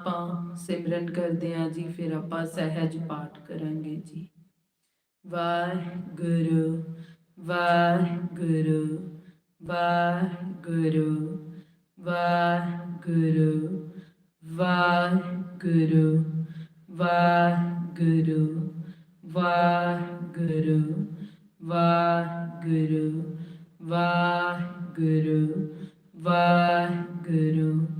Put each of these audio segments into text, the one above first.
ਆਪਾਂ ਸਿਮਰਨ ਕਰਦੇ ਹਾਂ ਜੀ, ਫਿਰ ਆਪਾਂ ਸਹਿਜ ਪਾਠ ਕਰਾਂਗੇ ਜੀ। ਵਾਹਿਗੁਰੂ ਵਾਹਿਗੁਰੂ ਵਾਹਿਗੁਰੂ ਵਾਹਿਗੁਰੂ ਵਾਹਿਗੁਰੂ ਵਾਹਿਗੁਰੂ ਵਾਹਿਗੁਰੂ ਵਾਹਿਗੁਰੂ ਵਾਹਿਗੁਰੂ ਵਾਹਿਗੁਰੂ।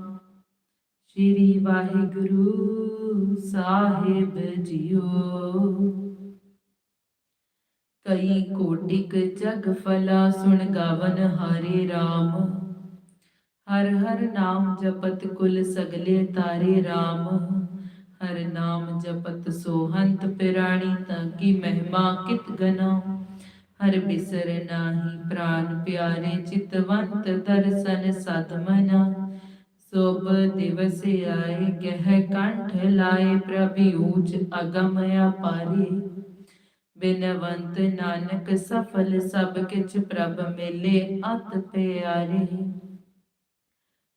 ਸ੍ਰੀ ਵਾਹਿਗੁਰੂ ਸਾਹਿਬ ਜੀਓ। ਕਈ ਕੋਟਿਕ ਜਗ ਫਲਾ ਸੁਣ ਗਾਵਨ ਹਰੇ RAM ਹਰ ਹਰ ਨਾਮ ਜਪਤ ਕੁਲ ਸਗਲੇ ਤਾਰੇ RAM ਹਰ ਨਾਮ ਜਪਤ ਸੋਹੰਤ ਪਿਰਾਣੀ ਤਾਂ ਕੀ ਮਹਿਮਾ ਕਿਤ ਗਨਾ। ਹਰ ਬਿਸਰ ਨਾਹੀ ਪ੍ਰਾਨ ਪਿਆਰੇ ਚਿਤਵੰਤ ਦਰਸ਼ਨ ਸਤ ਮਨਾ। ਸੋਭ ਦਿਵਸ ਆਏ ਗਹਿ ਕੰਠ ਲਾਏ ਪ੍ਰਭਿ ਊਚ ਅਗਮ ਅਪਾਰੇ। ਬਿਨਵੰਤ ਨਾਨਕ ਸਫਲ ਸਭ ਕਿਛ ਪ੍ਰਭ ਮੇਲੇ ਅਤ ਪਿਆਰੇ।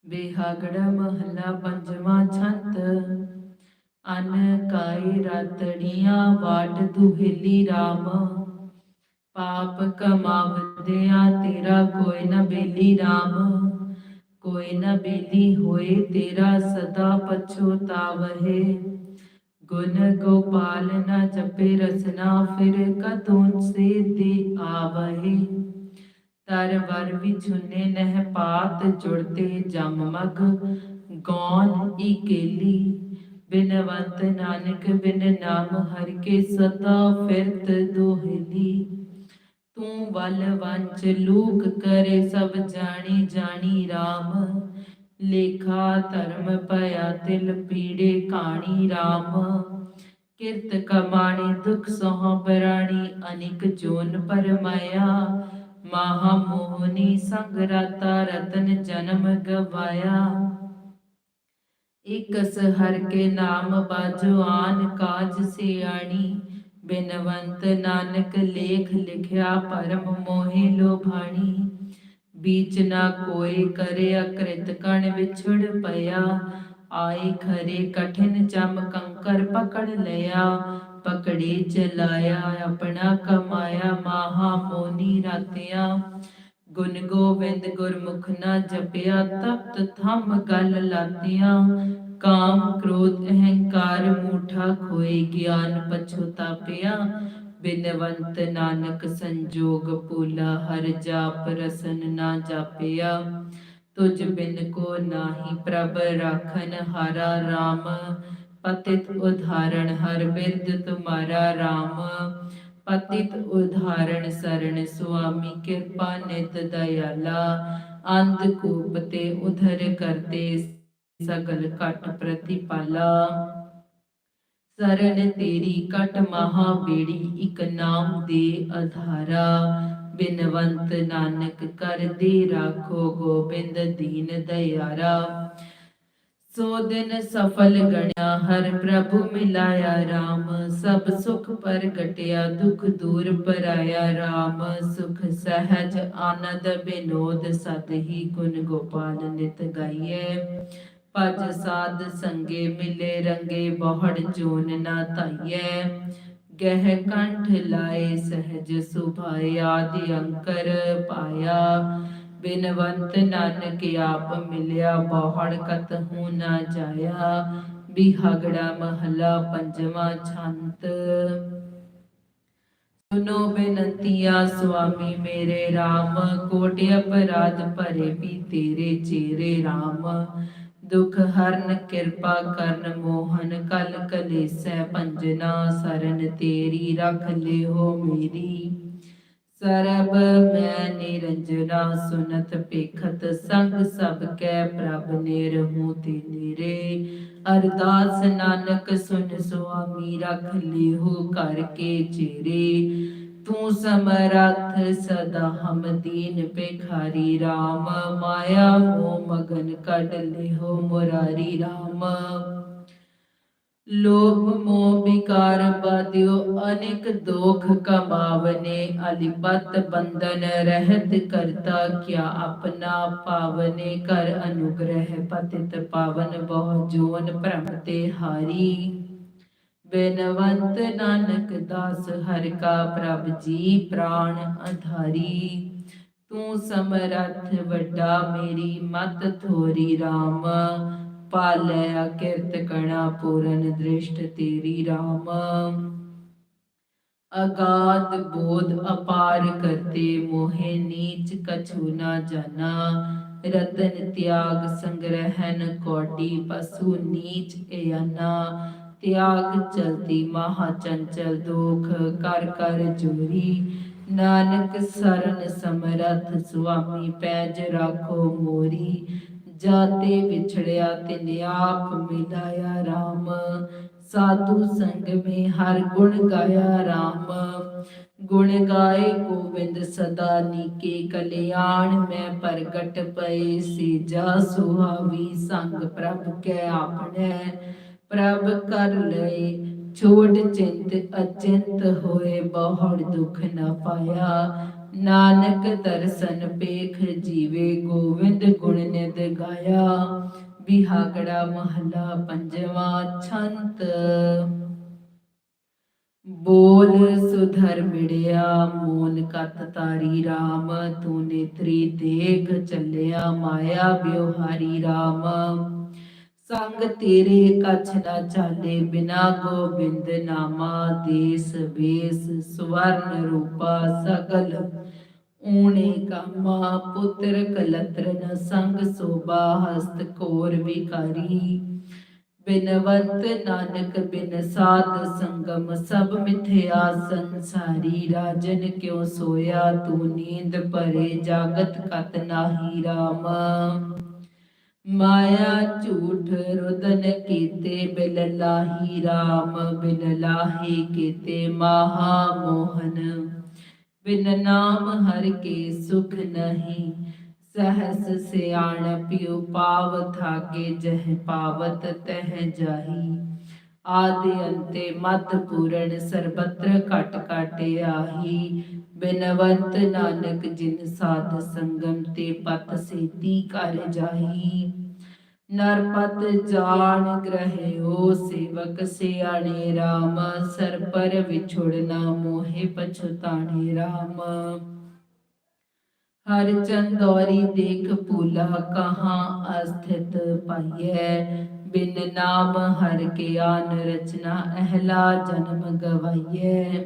ਬਿਹਾਗੜ ਮਹਲਾ ਪੰਜਵਾਂ ਛੰਤ। ਅਨ ਕਾਈ ਰਾਤੜੀਆਂ ਵਾਟ ਦੁਹਿਲੀ RAM ਪਾਪ ਕਮਾਵਦਿਆਂ ਤੇਰਾ ਕੋਈ ਨਾ ਬੇਲੀ RAM ਕੋਈ ਨ ਬੇਲੀ ਹੋਏ, ਤੇਰਾ ਸਦਾ ਪਛੋਤਾਵਹਿ ਗੁਣ ਗੋਪਾਲ ਨ ਜਪੇ, ਰਸਨਾ ਫਿਰ ਕਦੋਂ ਸੇ ਤੇ ਆਵਹਿ। ਤਰ ਵਰ ਵਿਛੁਨੇ ਨਹਿ ਪਾਤ, ਜੁੜਤੇ ਜਮ ਮਗ। ਗੌਨ ਇਕੇਲੀ ਬਿਨਵੰਤ ਨਾਨਕ ਬਿਨ ਨਾਮ, ਹਰ ਕੇ ਸਦਾ ਫਿਰਤ ਦੋਹਲੀ। ਤੂੰ ਵੱਲ ਵੰਚ ਲੂਕ ਕਰੇ ਸਭ ਜਾਣੀ ਜਾਣੀ RAM ਲੇਖਾ ਧਰਮ ਭਇਆ ਤਿਲ ਪੀੜੇ ਕਾਣੀ RAM ਕਿਰਤ ਕਮਾਣੀ ਦੁਖ ਸੋਹ ਬਰਾਣੀ ਅਨਿਕ ਜੋਨ ਪਰਮਾਇਆ। ਮਹਾ ਮੋਹਨੀ ਸੰਗ ਰਾਤਾ ਰਤਨ ਜਨਮ ਗਵਾਇਆ। ਇਕਸ ਹਰ ਕੇ ਨਾਮ ਬਾਜਵਾਨ ਕਾਜ ਸਿਆਣੀ। ਬਿਨਵੰਤ ਨਾਨਕ ਲੇਖ ਲਿਖਿਆ ਪਰਮ ਮੋਹਿ ਲੋਭਾਣੀ। ਬੀਚ ਨਾ ਕੋਈ ਕਰੇ ਅਕ੍ਰਿਤ ਕਣ ਵਿਛੜ ਪਿਆ। ਆਏ ਖਰੇ ਕਠਿਨ ਚਮ ਕੰਕਰ ਪਕੜ ਲਿਆ। ਪਕੜੇ ਚਲਾਇਆ ਆਪਣਾ ਕਮਾਇਆ ਮਾਹਾ ਮੋਨੀ ਰਾਤਿਆਂ। ਗੁਣ ਗੋਬਿੰਦ ਗੁਰਮੁਖ ਨਾ ਜਪਿਆ ਤਪਤ ਥੰਮ ਗਲ ਲਾਤਿਆਂ। ਕਾਮ, ਕ੍ਰੋਧ, ਅਹੰਕਾਰ, ਮੂਠਾ ਖੋਏ, ਗਿਆਨ ਪਛੁਤਾਪਿਆ ਬਿਨਵੰਤ ਨਾਨਕ ਸੰਜੋਗ ਪੂਲਾ ਹਰ ਜਾਪ ਰਸਨ ਨਾ ਜਾਪਿਆ। ਤੁਝ ਬਿਨ ਕੋ ਨਾਹੀ ਪ੍ਰਭ ਰਾਖਨ ਹਾਰਾ RAM ਪਤਿਤ ਉਧਾਰਣ ਹਰ ਬਿਰਦ ਤੁਮਾਰਾ RAM ਪਤਿਤ ਉਧਾਰਣ ਸਰਣ ਸੁਆਮੀ ਕਿਰਪਾ ਨਿਤ ਦਇਆਲਾ। ਅੰਧ ਕੂਪ ਤੇ ਉਧਰ ਕਰਤੇ ਸਗਲ ਘਟ ਪ੍ਰਤੀਪਾਲਾ। ਸਰਨ ਤੇਰੀ ਕਟ ਮਹਾ ਬੇੜੀ, ਇਕ ਨਾਮ ਦੇ ਆਧਾਰਾ ਬਿਨਵੰਤ ਨਾਨਕ ਕਰ ਰਾਖੋ ਗੋਬਿੰਦ ਦੀਨ ਦਇਆਰਾ। ਸੋ ਦਿਨ ਸਫਲ ਗਣਿਆ, ਹਰ ਪ੍ਰਭੂ ਮਿਲਾਇਆ RAM ਸਭ ਸੁਖ ਪ੍ਰਗਟਿਆ, ਦੁਖ ਦੂਰ ਪਰਾਇਆ RAM ਸੁਖ ਸਹਿਜ ਆਨੰਦ ਬਿਨੋਦ, ਸਤ ਹੀ ਗੁਣ ਗੋਪਾਲ ਨਿਤ ਗਾਈਐ। ਭਜ ਸਾਧ ਸੰਗੇ ਮਿਲੇ ਰੰਗੇ ਬਹੁੜ ਜੋਨ ਨਾ ਧਾਈਐ। ਗਹਿ ਕੰਠ ਲਾਏ ਸਹਿਜ ਸੁਭਾਏ, ਆਦਿ ਅੰਕਰ ਪਾਇਆ। ਬਿਨਵੰਤ ਨਾਨਕ ਆਪ ਮਿਲਿਆ, ਬਹੁੜ ਕਤ ਹੂ ਨਾ ਜਾਇਆ। ਬਿਹਾਗੜਾ ਮਹਲਾ ਪੰਜਵਾਂ ਛੰਤ। ਸੁਨੋ ਬੇਨੰਤੀਆ, ਸੁਆਮੀ ਮੇਰੇ RAM ਕੋਟ ਅਪਰਾਧ ਭਰੇ ਵੀ ਤੇਰੇ ਚੇਰੇ RAM ਦੁਖ ਹਰਨ ਕਿਰਪਾ ਕਰਨ ਮੋਹਨ, ਕਲ ਕਲੇਸੈ ਪੰਜਨਾ ਸਰਨ ਤੇਰੀ, ਰਖ ਲਿਓ ਮੇਰੀ। ਸਰਬ ਮੈਂ ਨਿਰੰਜਨਾ, ਸੁਨਤ ਪੇਖਤ ਸੰਗ ਸਭ ਕੈ ਪ੍ਰਭ ਨਿਰਹੂ ਤੇ ਨਿਰੇ। ਅਰਦਾਸ ਨਾਨਕ ਸੁਨ ਸੁਆਮੀ, ਰਖ ਲਿਓ ਕਰ ਕੇ ਚੇਰੇ। ਤੂੰ ਸਮਰੱਥ ਸਦਾ ਹਮ ਦੀਨ ਪੇਖਾਰੀ RAM ਮਾਇਆ ਮੋਹ ਮਗਨ ਕੱਢ ਲਿਓ ਮੁਰਾਰੀ RAM ਲੋਭ ਮੋਹ ਵਿਕਾਰ ਬਾਦਿਓ ਅਨੇਕ ਦੋਖ ਕਮਾਵਨੇ, ਅਲਿਪਤ ਬੰਧਨ ਰਹਿਤ ਕਰਤਾ ਕਿਆ ਆਪਣਾ ਪਾਵਨੇ ਕਰ ਅਨੁਗ੍ਰਹਿ ਪਤਿਤ ਪਾਵਨ ਬਹੁ ਜੋਨ ਭ੍ਰਮ ਤੇ ਹਾਰੀ। ਬੇਨਵੰਤ ਨਾਨਕ ਦਾਸ ਹਰਿ ਕਾ ਪ੍ਰਭ ਜੀ ਪ੍ਰਾਣ ਅਧਾਰੀ। ਤੂੰ ਸਮਰੱਥ ਵੱਡਾ ਮੇਰੀ ਮਤ ਥੋਰੀ RAM ਪਾਲੈ ਅਕਿਰਤ ਕਣਾ ਪੂਰਨ ਦ੍ਰਿਸ਼ਟ ਤੇਰੀ RAM ਅਗਾਧ ਬੋਧ ਅਪਾਰ ਕਰਤੇ ਮੋਹਿ ਨੀਚ ਕਛੂ ਨਾ ਜਾਣਾ ਰਤਨ ਤਿਆਗ ਸੰਗ੍ਰਹਿਨ ਕੋਟੀ ਪਸੂ ਨੀਚ ਏਨਾ ਤਿਆਗ ਚਲਤੀ ਮਹਾ ਚੰਚਲ ਦੁਖ, ਕਰ ਕਰ ਜੋਰੀ। ਨਾਨਕ ਸਰਨ ਸਮਰਥ ਸੁਆਮੀ, ਪੈਜ ਰਾਖੋ ਮੋਰੀ। ਜਾਤੇ ਵਿਛੜਿਆ ਤਿਨ ਆਪ ਮਿਲਾਇਆ RAM ਸਾਧੂ ਸੰਗ ਮੇ ਹਰ ਗੁਣ ਗਾਇਆ RAM ਗੁਣ ਗਾਏ ਗੋਬਿੰਦ ਸਦਾ ਨੀਕੇ ਕਲਿਆਣ। ਮੈਂ ਪ੍ਰਗਟ ਪਏ ਸੀਜਾ ਸੁਹਾਵੀ ਸੰਗ ਪ੍ਰਭ ਕੈ ਆਪਣੇ। ਪ੍ਰਭ ਕਰ ਲਏ। ਛੋੜ ਚਿੰਤ ਅਚਿੰਤ ਹੋਏ, ਬਹੁੜ ਦੁਖ ਨ ਪਾਇਆ। ਨਾਨਕ ਦਰਸ਼ਨ ਪੇਖ ਜੀਵੇ, ਗੋਵਿੰਦ ਗੁਣ ਨਿਤ ਗਾਇਆ। ਬਿਹਾਗੜਾ ਮਹਲਾ ਪੰਜਵਾਂ ਛੰਤ। ਬੋਲ ਸੁਧਰ ਮਿੜਿਆ ਮੋਨ ਕਤ ਤਾਰੀ RAM ਤੂੰ ਨੇਤਰੀ ਦੇਖ ਚੱਲਿਆ, ਮਾਇਆ ਬਿਵਹਾਰੀ RAM ਸੰਗ ਤੇਰੇ ਕਛ ਨਾ ਚਾਲੇ, ਬਿਨਾ ਗੋਬਿੰਦ ਨਾਮਾ ਦੇਸ ਵੇਸ, ਸਵਰਨ ਰੂਪਾ ਸਗਲ ਊਣੇ ਕਾਮਾ, ਪੁੱਤਰ ਕਲਤਰਨ ਸੰਗ ਸੋਭਾ, ਹਸਤ ਕੋਰ ਵਿਕਾਰੀ। ਬਿਨਵੰਤ ਨਾਨਕ ਬਿਨ ਸਾਧ ਸੰਗਮ, ਸਭ ਮਿਥਿਆ ਸੰਸਾਰੀ। ਰਾਜਨ ਕਿਉ ਸੋਇਆ, ਤੂੰ ਨੀਂਦ ਭਰੇ, ਜਾਗਤ ਕਤ ਨਾਹੀ RAM ਮਾਇਆ ਝੂਠ ਰੁਦਨ ਕੀਤੇ, ਬਿਲ ਲਾਹੀ RAM ਬਿਨ ਲਾਹੀ ਕੀਤੇ ਮਹਾ ਮੋਹਨ। ਬਿਨ ਨਾਮ ਹਰ ਕੇ ਸੁਖ ਨਹੀਂ, ਸਹਸ ਸਿਆਣ ਪਿਉ ਪਾਵ ਥਾਕੇ ਜਹ ਪਾਵਤ ਤਹ ਜਾਹੀ। ਆਦਿ ਅੰਤੇ ਮਤ ਪੂਰਨ ਸਰਬਤਰ ਘਟ ਘਟ ਆਹੀ ਬਿਨਵੰਤ ਨਾਨਕ ਜਿਨ ਸਾਧ ਸੰਗਮ ਤੇ ਪਤ ਸੇਤੀ ਕਰ ਜਾਹੀ। ਨਰਪਤ ਜਾਣ ਗ੍ਰਹਿਓ ਸੇਵਕ ਸਿਆਣੇ RAM ਸਰ ਪਰ ਵਿਛੁੜਨਾ ਮੋਹਿ ਪਛਤਾਣੇ RAM ਹਰ ਚੰਦੌਰੀ ਦੇਖ ਭੂਲਾ ਕਹਾ ਅਸਥਿਤ ਪਾਈਐ। ਬਿਨ ਨਾਮ ਹਰ ਕੇ ਆਨ ਰਚਨਾ ਅਹਲਾ ਜਨਮ ਗਵਾਈਐ।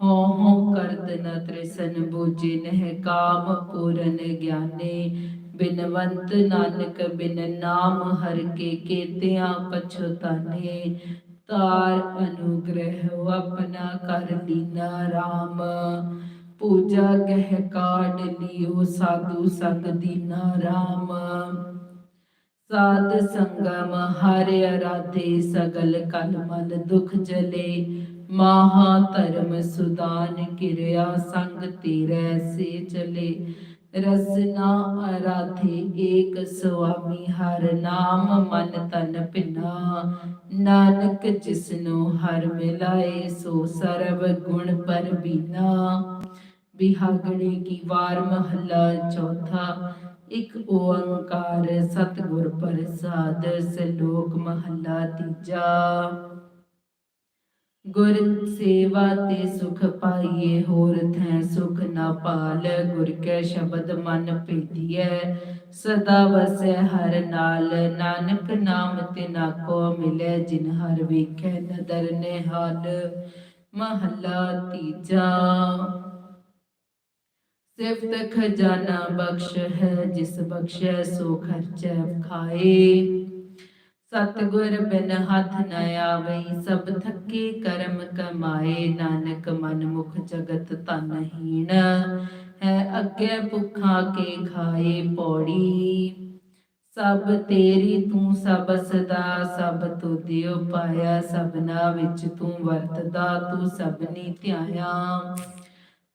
ਹੋ ਹੋ ਕਰਤ ਨ ਤ੍ਰਿਸਨ ਬੂਝੇ ਨਹਿ ਕਾਮ ਪੂਰਨ ਗਿਆਨੇ। ਬਿਨਵੰਤ ਨਾਨਕ ਬਿਨ ਨਾਮ ਹਰ ਕੇ ਕੇਤਿਆਂ ਪਛਤਾਨੇ ਤਾਰ ਅਨੁਗ੍ਰਹ ਆਪਣਾ ਕਰ ਲੀਨਾ RAM ਪੂਜਾ ਗਹਿ ਕਾਢ ਲਿਓ ਸਾਧੂ ਸੰਗ ਦੀਨਾ RAM ਸਾਧ ਸੰਗਮ ਹਰਿ ਅਰਾਧੇ ਸਗਲ ਕਲ ਮਲ ਦੁਖ ਜਲੇ। ਮਹਾ ਧਰਮ ਸੁਦਾਨ ਕਿਰਿਆ ਸੰਗ ਤੇਰੇ ਸੇ ਚਲੇ। ਰਸਨਾ ਅਰਾਧੇ ਏਕ ਸੁਆਮੀ ਹਰ ਨਾਮ ਮਨ ਤਨ ਪਿਨਾ ਨਾਨਕ ਜਿਸਨੂੰ ਹਰ ਮਿਲਾਏ ਸੋ ਸਰਬ ਗੁਣ ਪਰ ਬੀਨਾ। ਬਿਹਾਗੜੇ ਕੀ ਵਾਰ ਮਹੱਲਾ ਚੌਥਾ। ਇਕ ਓੰਕਾਰ ਸਤਿਗੁਰ ਪ੍ਰਸਾਦ, ਸਲੋਕ ਮਹੱਲਾ ਤੀਜਾ। ਗੁਰ ਸੇਵਾ ਤੇ ਸੁਖ ਪਾਈਏ, ਹੋਰ ਥੈ ਸੁਖ ਨਾ ਪਾਲ। ਗੁਰ ਕੈ ਸ਼ਬਦ ਮਨ ਭੇਦੀਐ ਸਦਾ ਵਸੈ ਹਰ ਨਾਲ। ਨਾਨਕ ਨਾਮ ਤੇ ਨਾ ਕੋ ਮਿਲੇ, ਜਿਨ ਹਰ ਵੇਖੈ ਨਦਰ ਨਿਹਾਲ। ਮਹੱਲਾ ਤੀਜਾ। ਸਿਫਤ ਖਜ਼ਾਨਾ ਬਖਸ਼ ਹੈ, ਜਿਸ ਬਖਸ਼ੈ ਸੋ ਖਰਚੈ ਖਾਏ। ਸਤਿਗੁਰ ਬਿਨ ਹੱਥ ਨ ਆਵਈ, ਸਭ ਥੱਕੇ ਕਰਮ ਕਮਾਏ, ਨਾਨਕ ਮਨ ਮੁਖ ਜਗਤ ਤਨਹੀਣ ਹੈ ਅੱਗੇ ਭੁੱਖਾ ਕੇ ਖਾਏ ਪੌੜੀ। ਸਭ ਤੇਰੀ ਤੂੰ ਸਭ ਸਦਾ, ਸਭ ਤੁਧਿਓ ਪਾਇਆ, ਸਭਨਾ ਵਿੱਚ ਤੂੰ ਵਰਤਦਾ, ਤੂੰ ਸਭਨੀ ਧਿਆਇਆ।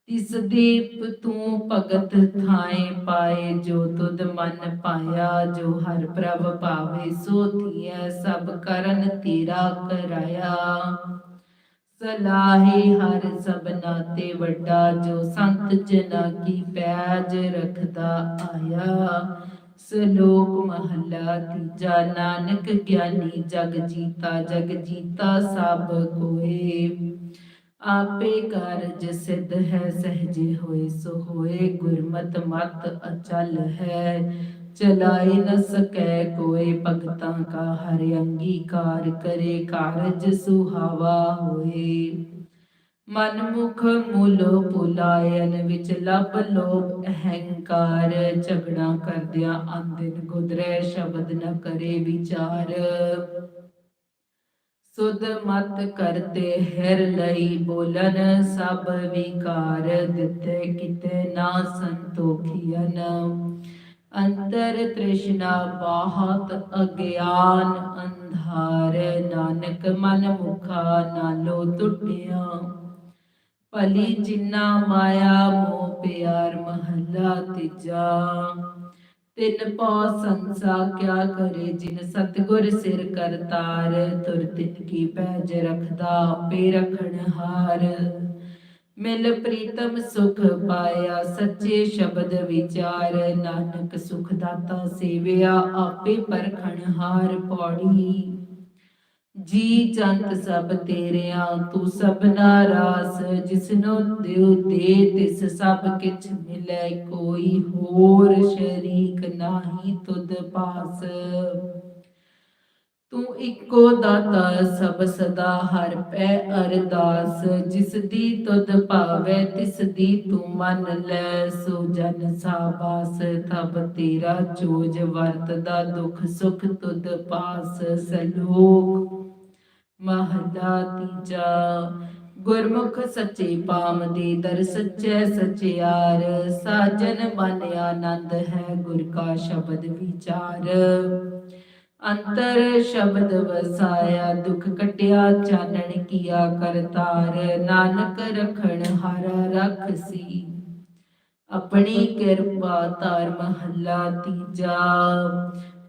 ਤਿਸ ਦੀਪ ਤੂੰ ਭਗਤ ਥਾਏ ਪਾਏ, ਜੋ ਤੁਧ ਮਨ ਪਾਇਆ, ਜੋ ਹਰ ਪ੍ਰਭ ਭਾਵੇ, ਸੋ ਥੀਐ ਸਭ ਕਰਨ ਤੇਰਾ ਕਰਾਇਆ। ਸਲਾਹੇ ਹਰ ਸਭਨਾ ਤੇ ਵੱਡਾ, ਜੋ ਸੰਤ ਜਨਾ ਕੀ ਪੈਜ ਰਖਦਾ ਆਇਆ। ਸਲੋਕ ਮਹੱਲਾ ਤੀਜਾ, ਨਾਨਕ ਗਿਆਨੀ ਜਗ ਜੀਤਾ ਜਗ ਜੀਤਾ ਸਭ ਕੋਏ। ਆਪੇ ਕਾਰਜ ਸਿੱਧ ਹੈ, ਸਹਜੇ ਹੋਏ ਸੋ ਹੋਏ, ਗੁਰਮਤ ਮਤ ਅਚਲ ਹੈ। ਚਲਾਏ ਨ ਸਕੈ ਕੋਏ ਭਗਤਾਂ ਕਾ, ਹਰ ਅੰਗੀਕਾਰ ਕਰੇ ਕਾਰਜ ਸੁਹਾਵਾ ਹੋਏ। ਮਨ ਮੁਖ ਮੂਲ ਪੁਲਾਇਨ ਵਿੱਚ ਲਬ ਲੋਭ, ਅਹੰਕਾਰ ਝਗੜਾ ਕਰਦਿਆਂ ਅੰਦਿਨ ਗੁਦਰੇ ਸ਼ਬਦ ਨ ਕਰੇ ਵਿਚਾਰ। ਸੁਧ ਮਤ ਕਰਤੇ ਹਿਰ ਲਈ ਬੋਲਨ, ਸਭ ਵਿਕਾਰ ਦਿੱਤੇ ਕਿਤੇ ਨਾ ਸੰਤੋਖੀਨ ਅੰਤਰ ਤ੍ਰਿਸ਼ਨਾ ਬਾਹਤ ਅਗਿਆਨ, ਅੰਧਾਰ ਨਾਨਕ ਮਨ ਮੁਖਾ ਨਾਲੋ ਟੁੱਟਿਆ ਭਲੀ ਜਿਨਾ ਮਾਇਆ, ਮੋਹ ਪਿਆਰ ਮਹੱਲਾ ਤੀਜਾ। ਤਿਨ ਪਾ ਸੰਸਾ, ਕਿਆ ਕਰੇ ਜਿਨ ਸਤਗੁਰ ਸਿਰ ਕਰਤਾਰ ਤੁਰ ਤਿਨ ਕੀ ਪੈਜ ਰਖਦਾ ਆਪੇ ਰਖਣ ਹਾਰ। ਮਿਲ ਪ੍ਰੀਤਮ ਸੁਖ ਪਾਇਆ ਸੱਚੇ ਸ਼ਬਦ ਵਿਚਾਰ, ਨਾਨਕ ਸੁਖ ਦਾਤਾ ਸੇਵਿਆ ਆਪੇ ਪਰਖਣ ਹਾਰ ਪੌੜੀ। ਜੀ ਜੰਤ ਸਭ ਤੇਰਿਆਂ, ਤੂੰ ਸਭਨਾ ਰਾਸ, ਜਿਸਨੋ ਦਿਉ ਦੇ ਤਿਸ ਸਭ ਕਿਛ ਮਿਲੈ, ਕੋਈ ਹੋਰ ਸ਼ਰੀਕ ਨਾਹੀ ਤੁਧ ਪਾਸ। ਤੂੰ ਇੱਕੋ ਦਾਤਾ ਸਭ ਸਦਾ, ਹਰ ਪੈ ਅਰਦਾਸ। ਜਿਸ ਦੀ ਤੁਧ ਭਾਵੇ ਤਿਸ ਦੀ ਤੂੰ ਮੰਨ ਲੈ। ਸੋ ਜਨ ਸਾਬਾਸ ਤਬ ਤੇਰਾ ਚੋਜ ਵਰਤਦਾ ਦੁਖ ਸੁਖ ਤੁਧ ਪਾਸ। ਸਲੋਕ, ਮਹਲਾ ਤੀਜਾ। ਗੁਰਮੁਖ ਸੱਚੇ ਪਾਮ ਦੇ ਦਰ ਸੱਚੇ ਸਚਿਆਰ। ਸਾਜਨ ਮਨ ਆਨੰਦ ਹੈ ਗੁਰ ਕਾ ਸ਼ਬਦ ਵਿਚਾਰ। ਅੰਤਰ ਸ਼ਬਦ ਵਸਾਇਆ, ਦੁਖ ਕਟਿਆ, ਚਾਨਣ ਕੀਆ ਕਰਤਾਰ ਨਾਨਕ ਰਖਣ ਹਾਰਾ ਰਖਸੀ ਆਪਣੀ ਕਿਰਪਾ ਧਾਰ ਮਹੱਲਾ ਤੀਜਾ,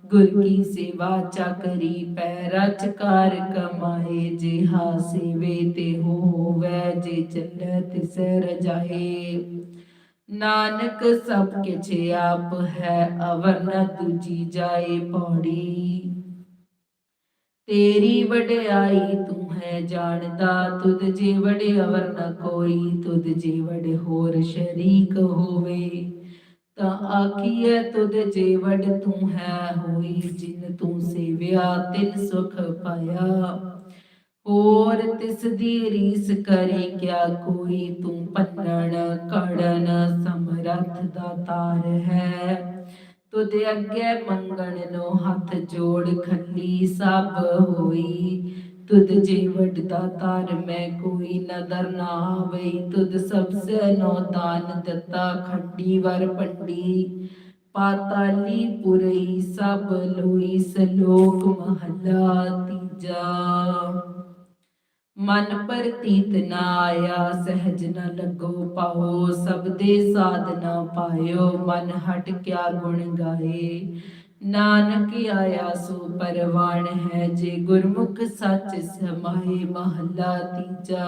ਗੁਰ ਕੀ ਸੇਵਾ ਚਾਕਰੀ ਪੈ ਰਚ ਕਾਰ ਕਮਾਏ, ਜਿਹਾ ਸੇਵੇ ਤੇ ਹੋਵੇ, ਜੇ ਚੱਲ ਤਿਸ ਰਜਾਏ ਨਾਨਕ ਸਭ ਕਿਛ ਆਪ ਹੈ, ਅਵਰ ਨ ਦੂਜੀ ਜਾਏ ਪੌੜੀ। ਤੇਰੀ ਵਡਿਆਈ ਤੂੰ ਹੈ ਜਾਣਦਾ, ਤੁਧ ਜੇ ਵਡੇ ਅਵਰ ਨ ਕੋਈ, ਤੁਧ ਜੇ ਵਡ ਹੋਰ ਸ਼ਰੀਕ ਹੋਵੇ। ਤਾਂ ਆਖੀਐ, ਤੁਧ ਜੇ ਵਡ ਤੂੰ ਹੈ ਹੋਈ, ਜਿਨ ਤੂੰ ਸੇਵਿਆ, ਤਿਨ ਸੁਖ ਪਾਇਆ। ਹੋਰ ਤਿਸ ਦੀ ਰੀਸ ਕਰੇ ਕਿਆ ਕੋਈ? ਤੂੰ ਪੰਨਣ ਕੜਨ ਸਮਰੱਥ ਦਾ ਤਾਰ ਹੈ। ਤੁਧ ਅੱਗੇ ਮੰਗਣ ਨੂੰ ਹੱਥ ਜੋੜ ਖੱਲੀ ਸਭ ਹੋਈ। ਤੁਧ ਜੇ ਵੱਡਦਾ ਤਾਰ ਮੈਂ ਕੋਈ ਨਦਰ ਨਾ ਆਵੇ ਤੁਧ ਸਭ ਸੇ ਨੋ ਦਾਨ ਦਿੱਤਾ ਖੰਡੀ ਵਰ ਪੰਡੀ ਪਾਤਾਲੀ ਪੁਰਈ ਸਭ ਲੋਈ ਸਲੋਕ ਮਹਲਾ ਤੀਜਾ। ਮਨ ਪ੍ਰਤੀਤ ਨਾ ਆਇਆ, ਸਹਿਜ ਨ ਲੱਗੋ ਪਾਓ, ਸਭ ਦੇ ਸਾਧਨਾ ਪਾਇਓ, ਮਨ ਹਟ ਕਿਆ ਗੁਣ ਗਾਏ। ਨਾਨਕ ਆਇਆ ਸੋ ਪਰਵਾਣ ਹੈ, ਜੇ ਗੁਰਮੁਖ ਸੱਚ ਸਮਾਏ, ਮਹੱਲਾ ਤੀਜਾ।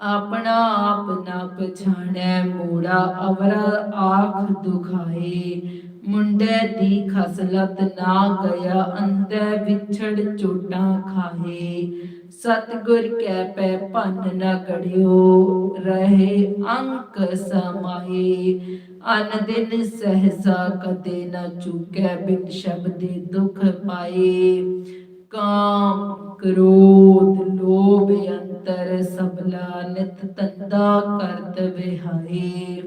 ਆਪਣਾ ਆਪ ਨਾ ਪਛਾਣੈ, ਮੋੜਾ ਅਵਰਾ ਆਖ ਦੁਖਾਏ। ਮੁੰਡੇ ਦੀ ਖਸਲਤ ਨਾ ਗਿਆ ਅੰਤੈ ਵਿਛੜ ਚੋਟਾਂ ਖਾਏ ਸਤਿਗੁਰ ਕੈ ਪੈ ਭੰਨ ਨ ਗੜਿਓ ਰਹੇ ਅੰਕ ਸਮਾਏ ਅਨ ਦਿਨ ਸਹਸਾ ਕਦੇ ਨ ਚੁਕੈ, ਬਿਨ ਸ਼ਬਦੇ ਦੁਖ ਪਾਏ। ਕਾਮ, ਕ੍ਰੋਧ, ਲੋਭ, ਅੰਤਰ ਸਬਲਾ ਨਿਤ ਤੰਦਾ ਕਰਤ ਵਿਹਾਏ।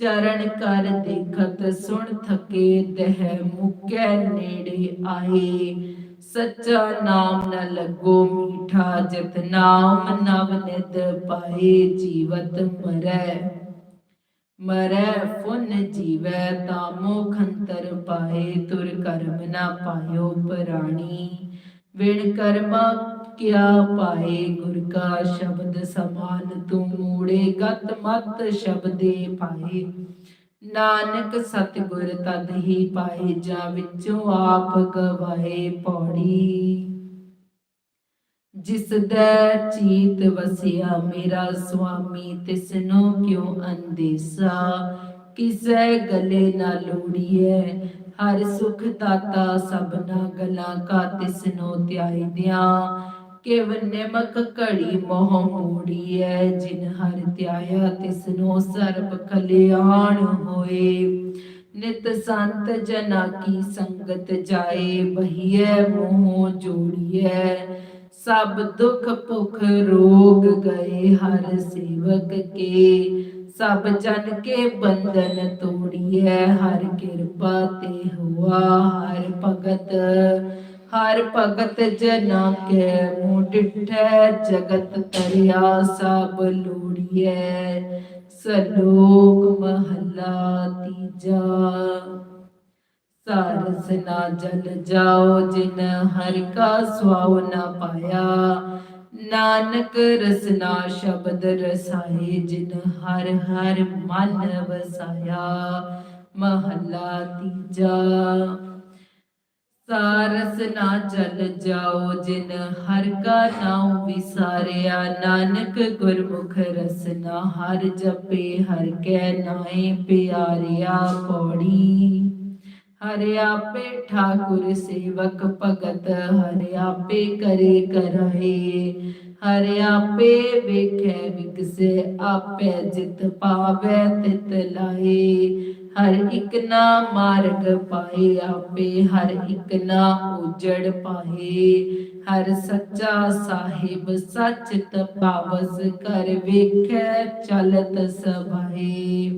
ਚਰਨ ਕਰ ਦੇਖਤ ਸੁਣ ਥਕੇ ਦਹਿ ਮੁਕੈ ਨੇੜੇ ਆਏ। ਸੱਚਾ ਨਾਮ ਨ ਲੱਗੋ ਮੀਠਾ, ਜਿਤ ਨਾਮ ਨਵ ਨਿਤ ਪਾਏ ਜੀਵਤ ਮਰੈ। ਮਰੈ ਫੁਨ ਜੀਵੈ ਤਾਮੋ ਖੰਤਰ ਪਾਏ, ਤੁਰ ਕਰਮ ਨਾ ਪਾਇਓ ਪ੍ਰਾਣੀ। ਵਿਣ ਕਰਮਾ ਕਿਆ ਪਾਏ ਗੁਰ ਕਾ ਸ਼ਬਦ ਸਮਾਨ, ਤੂੰ ਮੂੜੇ ਗਤ ਮਤ ਸ਼ਬਦੇ ਪਾਏ। ਨਾਨਕ ਸਤਿਗੁਰ ਤਦ ਹੀ ਪਾਏ, ਜਾ ਵਿੱਚੋਂ ਆਪ ਗਵਾਏ ਪੌੜੀ। ਜਿਸ ਦਾ ਚੀਤ ਵਸਿਆ ਮੇਰਾ ਸੁਆਮੀ ਤਿਸਨੋ ਕਿਉ ਅੰਦੇਸਾ? ਕਿਸੈ ਗਲੇ ਨਾ ਲੋੜੀਐ ਹਰ ਸੁਖ ਦਾਤਾ ਸਭਨਾ ਗਲਾਂ ਕਾ ਤਿਸਨੋ ਧਿਆਈ ਦਿਆਂ। ਕਿਵ ਨਿਮਕ ਘੜੀ ਮੋਹ ਮੂੜੀਐ, ਜਿਨ ਹਰ ਧਿਆਇਆ ਤਿਸਨੂੰ ਸਰਬ ਕਲਿਆਣ ਹੋਏ। ਨਿਤ ਸੰਤ ਜਨਾ ਕੀ ਸੰਗਤ ਜਾਏ, ਬਹੀਐ ਮੋਹ ਜੋੜੀਐ। ਸਭ ਦੁਖ ਭੁਖ ਰੋਗ ਗਏ ਹਰ ਸੇਵਕ ਕੇ। ਸਭ ਜਨ ਕੇ ਬੰਧਨ ਤੋੜੀਐ, ਹਰ ਕਿਰਪਾ ਤੇ ਹੁਆ ਹਰ ਭਗਤ। ਹਰ ਭਗਤ ਜਨਾ ਕੇ ਮੂੰਹ ਡਿਠੈ, ਜਗਤ ਤਰਿਆ ਸਭ ਲੋੜੀਐ। ਸਲੋਕ ਮਹਲਾ ਤੀਜਾ। ਸਾਰਸ ਨਾ ਜਲ ਜਾਓ, ਜਿਨ ਹਰਿ ਕਾ ਸੁਆਉ ਨਾ ਪਾਇਆ। ਨਾਨਕ ਰਸਨਾ ਸ਼ਬਦ ਰਸਾਏ, ਜਿਨ ਹਰ ਹਰ ਮਨ ਵਸਾਇਆ। ਮਹੱਲਾ ਤੀਜਾ। ਸਾਰਸ ਨਾ ਜਲ ਜਾਓ ਜਿਨ ਹਰ ਕਾ ਨਾਮ ਵਿਸਾਰਿਆ। ਨਾਨਕ ਗੁਰਮੁਖ ਰਸਨਾ ਹਰ ਜਪੇ, ਹਰ ਕੈ ਨਾਏ ਪਿਆਰਿਆ ਪੌੜੀ। ਹਰਿ ਆਪੇ ਠਾਕੁਰ ਸੇਵਕ ਭਗਤ, ਹਰਿ ਆਪੇ ਕਰੇ ਕਰਾਏ। ਹਰਿ ਆਪੇ ਵੇਖੈ, ਵਿਗਸੇ, ਆਪੇ ਜਿਤ ਪਾਵੈ ਤਿਤ ਲਾਏ। ਹਰ ਇੱਕ ਨਾ ਮਾਰਗ ਪਾਏ ਆਪੇ, ਹਰ ਇੱਕ ਨਾ ਉਜੜ ਪਾਏ। ਹਰ ਸੱਚਾ ਸਾਹਿਬ ਸੱਚ ਤਪਾਵਸ ਕਰ ਵੇਖੈ, ਚਲਤ ਸਭਾਏ।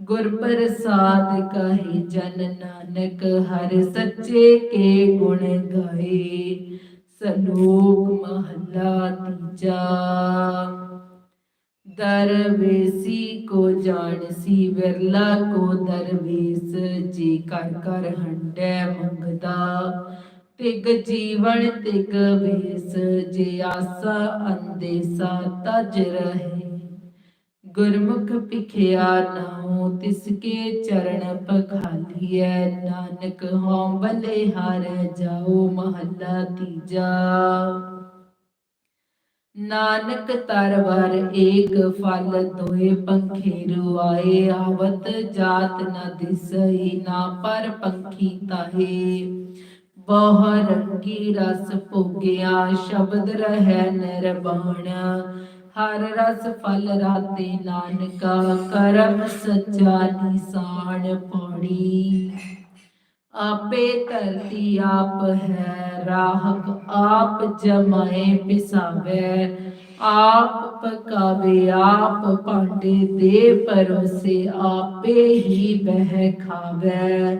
ਗੁਰ ਪ੍ਰਸਾਦ ਕਹੀ ਜਨ ਨਾਨਕ, ਹਰ ਸੱਚੇ ਕੇ ਗੁਣ ਗਾਏ। ਸਲੋਕ ਮਹਲਾ ਤੀਜਾ। ਦਰਵੇਸੀ ਕੋ ਜਾਣਸੀ, ਵਿਰਲਾ ਕੋ ਦਰਵੇਸ, ਜੀ ਕਰ ਕਰ ਹੰਡੈ ਮੰਗਦਾ। ਤਿਗ ਜੀਵਨ ਤਿਗ ਵੇਸ, ਜੇ ਆਸਾ ਅੰਦੇਸਾ ਤਜ ਰਹੇ। ਗੁਰਮੁਖ ਭਿਖਿਆ ਨਾਉ ਤਿਸਕੇ ਚਰਨ ਪਖਾਲੀਐ। ਨਾਨਕ ਹਉ ਬਲੇ ਹਾਰੈ ਜਾਓ ਮਹੱਲਾ ਤੀਜਾ। ਨਾਨਕ ਤਰਵਰ ਏਕ ਫਲ ਦੋਏ ਪੰਖੇਰੂ ਆਏ ਆਵਤ ਜਾਤ ਨ ਦਿਸਈ, ਨਾ ਪਰ ਪੰਖੀ ਤਾਹੇ। ਬਹੁ ਰੰਗੀ ਰਸ ਭੋਗਿਆ, ਸ਼ਬਦ ਰਹਿ ਨਿਰਵਾਣ। ਹਰ ਰਸ ਫਲ ਰਾਤੇ ਨਾਨਕਾ, ਕਰਮ ਸੱਚਾ ਨਿਸਾਨ ਪੌੜੀ ਆਪੇ ਧਰਤੀ ਆਪ ਹੈ, ਰਾਹਕ ਆਪ ਜਮਾਏ ਪਿਸਾਵੇ। ਆਪ ਪਕਾਵੇ, ਆਪ ਭਾਂਡੇ ਦੇ ਪਰੋਸੇ, ਆਪੇ ਹੀ ਬਹਿ ਖਾਵੇ।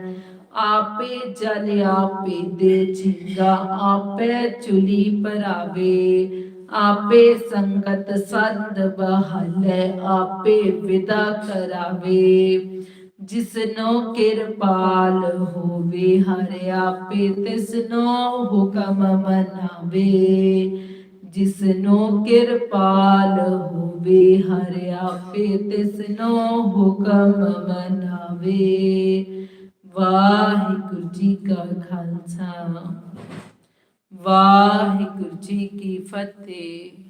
ਆਪੇ ਜਲ ਆਪੇ ਦੇ ਛਿੰਗਾ ਆਪੇ ਚੁਲੀ ਪਰਾਵੇ ਆਪੇ ਸੰਗਤ ਸੰਦ ਬਹਲੇ, ਆਪੇ ਵਿਦਾ ਕਰਾਵੇ। ਜਿਸਨੋ ਕਿਰਪਾਲ ਹੋਵੇ, ਹਰ ਆਪੇ ਤਿਸਨੋ ਹੁਕਮ ਮਨਾਵੇ। ਜਿਸਨੋ ਕਿਰਪਾਲ ਹੋਵੇ, ਹਰ ਆਪੇ ਤਿਸਨੋ ਹੁਕਮ ਮਨਾਵੇ। ਵਾਹਿਗੁਰੂ ਜੀ ਕਾ ਖਾਲਸਾ। ਵਾਹਿਗੁਰੂ ਜੀ ਕੀ ਫਤਿਹ।